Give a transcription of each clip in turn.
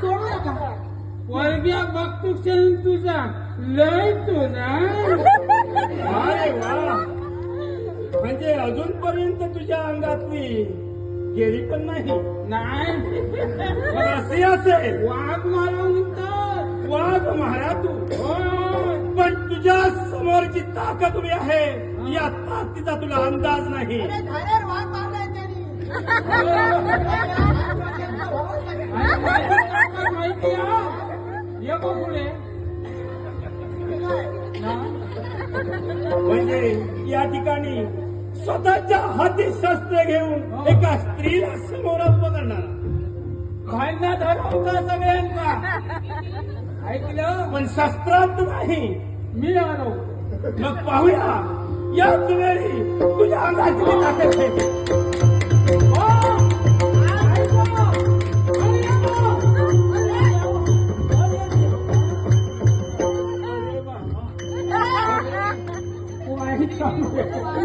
सोडू नका वर्ग्या बघतो तुझा. लय तुझा. अरे वा म्हणजे अजूनपर्यंत तुझ्या अंगातली गेली पण नाही. नाही. मग असे असेल. वाघ मला उतर. वाघ महारा तू. पण तुझ्या समोरची ताकद उभी आहे. या ताकदीचा तुला अंदाज नाही. म्हणजे या ठिकाणी स्वतःच्या हाती शस्त्र घेऊन एका स्त्रीला समोर उभं करणार भांडणं धरवता सगळ्यांना? ऐकलं? पण शस्त्रात नाही. मी आलो. मग पाहूया. याच वेळी तुझ्या ताकद आहे हो?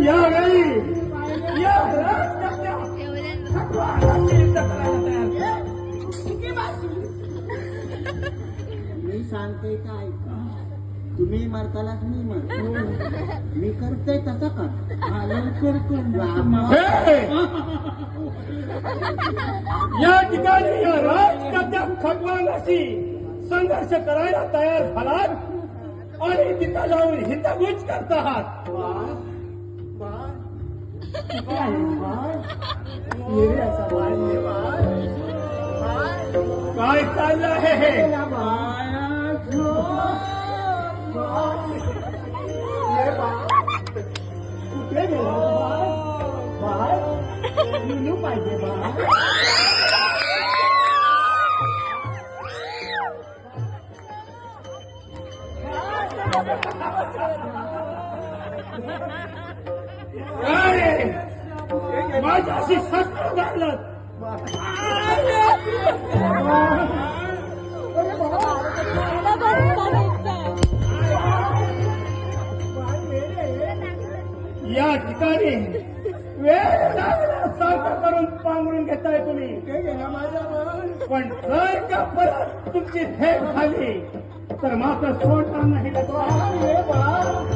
या मी सांगते काय? तुम्ही मारताला मी मार? मी करते तसं कर हा, लवकर कर. हे! या ठिकाणी या राजकन्या खटवालाशी संघर्ष करायला तयार झालात आणि तिथं जाऊन हितगुज करत आहात काय चाललं आहे हे? काय माझ्याशी शस्त्र घालत या ठिकाणी वेळ करून पांघरून घेताय तुम्ही. पण. जर का परत तुमची भेट झाली तर मात्र सोडणार नाही.